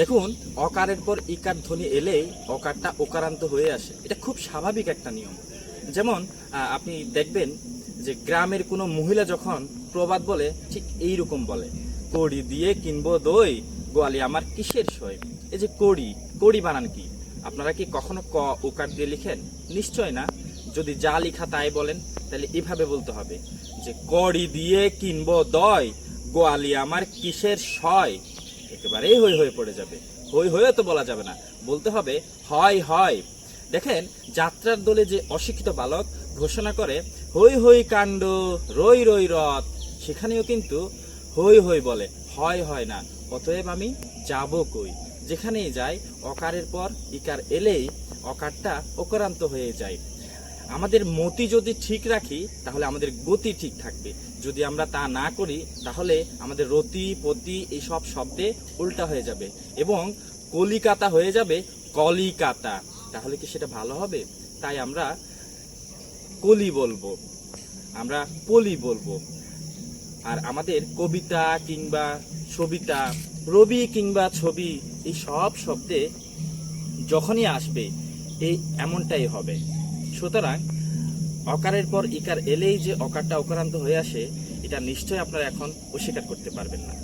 দেখুন, অকারের পর ইকার ধ্বনি এলেই অকারটা ওকারান্ত হয়ে আসে। এটা খুব স্বাভাবিক একটা নিয়ম। যেমন আপনি দেখবেন যে গ্রামের কোনো মহিলা যখন প্রবাদ বলে, ঠিক এই রকম বলে, কড়ি দিয়ে কিনবো দই, গোয়ালি আমার কিসের সই? এই যে কড়ি কড়ি বানান কি? আপনারা কি কখনো ক ওকার দিয়ে লিখেন? নিশ্চয় না। যদি যা লেখা তাই বলেন, তাহলে এভাবে বলতে হবে যে, কড়ি দিয়ে কিনবো দই, গোয়ালি আমার কিসের সয় একেবারেই হই হয়ে পড়ে যাবে। হই হয়ে তো বলা যাবে না। বলতে হবে, হয় হয়। দেখেন, যাত্রার দলে যে অশিক্ষিত বালক ঘোষণা করে হই হই কাণ্ড রই রই রথ সেখানেও কিন্তু হই হই বলে, হয় হয় না, অতএব আমি যাব কই? যেখানেই যাই অকারের পর ইকার এলেই অকারটা অকরান্ত হয়ে যায়। আমাদের মতি যদি ঠিক রাখি, তাহলে আমাদের গতি ঠিক থাকবে। যদি আমরা তা না করি, তাহলে আমাদের রতি, পতি এইসব শব্দে উল্টা হয়ে যাবে এবং কলিকাতা হয়ে যাবে কলিকাতা। তাহলে কি সেটা ভালো হবে? তাই আমরা কলি বলব। আমরা পলি বলব। আর আমাদের কবিতা কিংবা সবিতা, রবি কিংবা ছবি, এই সব শব্দে যখনই আসবে, এই এমনটাই হবে। সুতরাং অকারের পর ইকার এলেই যে অকারটা অকারান্ত হয়ে আসে, এটা নিশ্চয়ই আপনারা এখন অস্বীকার করতে পারবেন না।